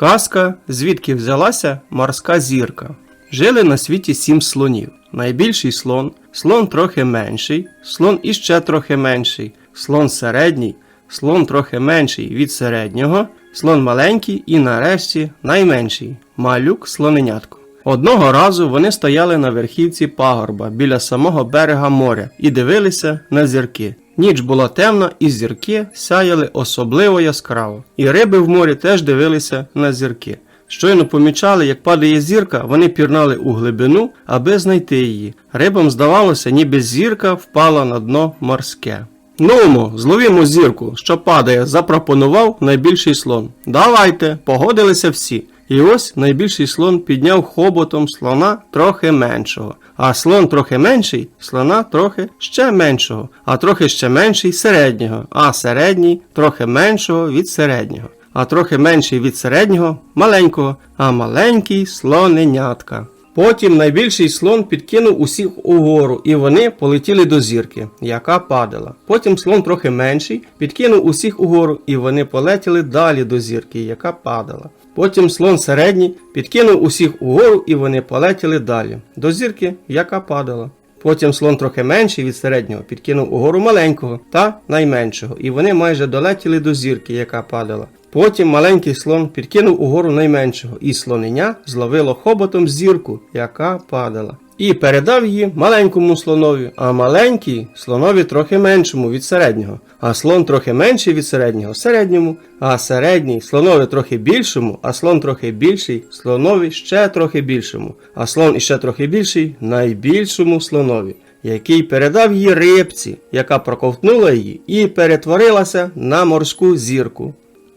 Казка, звідки взялася морська зірка. Жили на світі сім слонів. Найбільший слон, слон трохи менший, слон іще трохи менший, слон середній, слон трохи менший від середнього, слон маленький і нарешті найменший малюк слоненятко. Одного разу вони стояли на верхівці пагорба біля самого берега моря і дивилися на зірки. Ніч була темна, і зірки сяяли особливо яскраво. І риби в морі теж дивилися на зірки. Щойно помічали, як падає зірка, вони пірнали у глибину, аби знайти її. Рибам здавалося, ніби зірка впала на дно морське. Нумо, зловімо зірку, що падає, запропонував найбільший слон. Давайте, погодилися всі. І ось найбільший слон підняв хоботом слона трохи меншого, а слон трохи менший, слона трохи ще меншого, а трохи ще менший середнього, а середній трохи меншого від середнього, а трохи менший від середнього маленького, а маленький слоненятка. Потім найбільший слон підкинув усіх угору, і вони полетіли до зірки, яка падала. Потім слон трохи менший підкинув усіх угору, і вони полетіли далі до зірки, яка падала. Потім слон середній підкинув усіх угору, і вони полетіли далі до зірки, яка падала. Потім слон трохи менший від середнього підкинув угору маленького та найменшого, і вони майже долетіли до зірки, яка падала. Потім маленький слон підкинув угору найменшого, і слоненя зловило хоботом зірку, яка падала. І передав її маленькому слонові, а маленький слонові трохи меншому від середнього, а слон трохи менший від середнього середньому, а середній слонові трохи більшому, а слон трохи більший, слонові ще трохи більшому, а слон іще трохи більший найбільшому слонові, який передав її рибці, яка проковтнула її і перетворилася на морську зірку.